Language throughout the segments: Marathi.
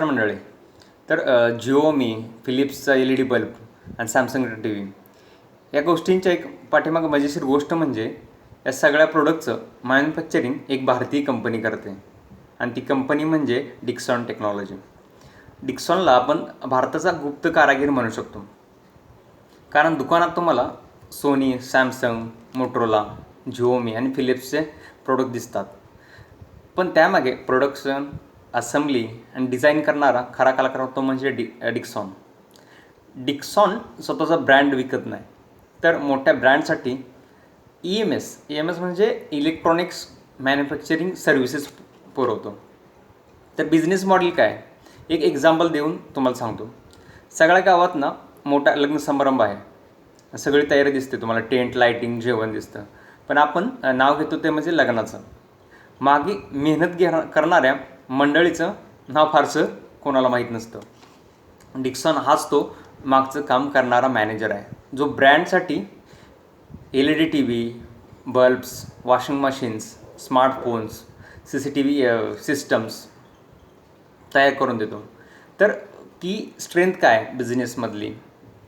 मंडळी तर जिओमी फिलिप्सचा एल ई डी बल्ब आणि सॅमसंग टी व्ही या गोष्टींच्या एक पाठीमागं मजेशीर गोष्ट म्हणजे या सगळ्या प्रोडक्टचं मॅन्युफॅक्चरिंग एक भारतीय कंपनी करते. आणि ती कंपनी म्हणजे डिक्सॉन टेक्नॉलॉजी डिक्सॉनला आपण भारताचा गुप्त कारागीर म्हणू शकतो. कारण दुकानात तुम्हाला सोनी सॅमसंग मोटरोला जिओमी आणि फिलिप्सचे प्रोडक्ट दिसतात. पण त्यामागे प्रोडक्शन असेंब्ली आणि डिझाईन करणारा खरा कलाकार तो म्हणजे डि डिक्सॉन. डिक्सॉन स्वतःचा ब्रँड विकत नाही. तर मोठ्या ब्रँडसाठी E M S E M S म्हणजे इलेक्ट्रॉनिक्स मॅन्युफॅक्चरिंग सर्व्हिसेस पुरवतो तर बिझनेस मॉडेल काय? एक एक्झाम्पल देऊन तुम्हाला सांगतो. सगळ्या गावात ना मोठा लग्न समारंभ आहे. सगळी तयारी दिसते तुम्हाला टेंट लाईटिंग जेवण दिसतं. पण आपण नाव घेतो ते म्हणजे लग्नाचं. मागे मेहनत घे करणाऱ्या मंडळीचं नाव फारसं कोणाला माहीत नसतं. डिक्सन हाच तो मागचं काम करणारा मॅनेजर आहे. जो ब्रँडसाठी L E D T V bulbs washing machines smartphones C C T V systems तयार करून देतो. तर ती स्ट्रेंथ काय बिझनेसमधली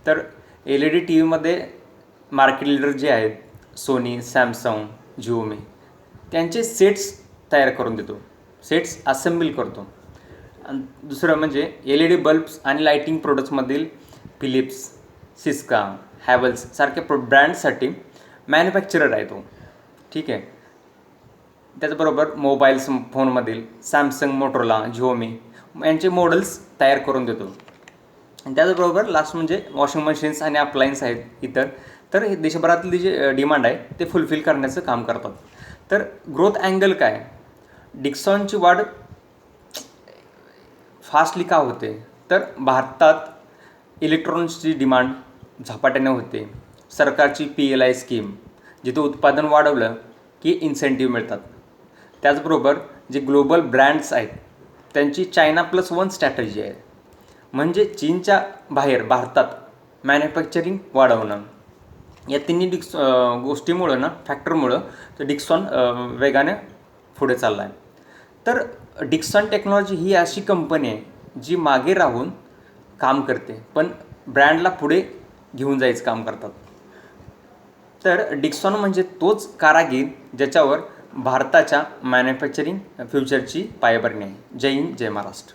तर एल ई डी टी व्हीमध्ये मार्केट लीडर जे आहेत सोनी सॅमसंग जिओमी त्यांचे सेट्स तयार करून देतो. सेट्स असेंबल करतो. आणि दुसरं म्हणजे एल ई डी बल्ब्स आणि लाईटिंग प्रोडक्ट्समधील फिलिप्स सिस्का हॅवल्स सारख्या प्रो ब्रँडसाठी मॅन्युफॅक्चरर आहे तो. ठीक आहे? त्याचबरोबर मोबाईल्स फोनमधील सॅमसंग मोटरोला जिओमी यांचे मॉडेल्स तयार करून देतो. आणि त्याचबरोबर लास्ट म्हणजे वॉशिंग मशीन्स आणि अप्लायन्स आहेत इतर. तर हे देशभरातली जे डिमांड आहे ते फुलफिल करण्याचं काम करतात. तर ग्रोथ अँगल काय? डिक्सॉनची वाढ फास्टली का होते? तर भारतात इलेक्ट्रॉनिक्सची डिमांड झपाट्याने होते. सरकारची पी एल आय स्कीम जिथं उत्पादन वाढवलं की इन्सेंटिव्ह मिळतात. त्याचबरोबर जे ग्लोबल ब्रँड्स आहेत त्यांची चायना प्लस वन स्ट्रॅटजी आहे. म्हणजे चीनच्या बाहेर भारतात मॅन्युफॅक्चरिंग वाढवणं. या तिन्ही डिक्स गोष्टीमुळं ना फॅक्टरमुळं तर डिक्सॉन वेगाने पुढे चालला आहे तर डिक्सॉन टेक्नॉलॉजी ही अशी कंपनी आहे जी मागे राहून काम करते पण ब्रँडला पुढे घेऊन जायचं काम करतात. तर डिक्सॉन म्हणजे तोच कारागीर ज्याच्यावर भारताच्या मॅन्युफॅक्चरिंग फ्युचरची पायबरणी आहे. जय हिंद जय महाराष्ट्र.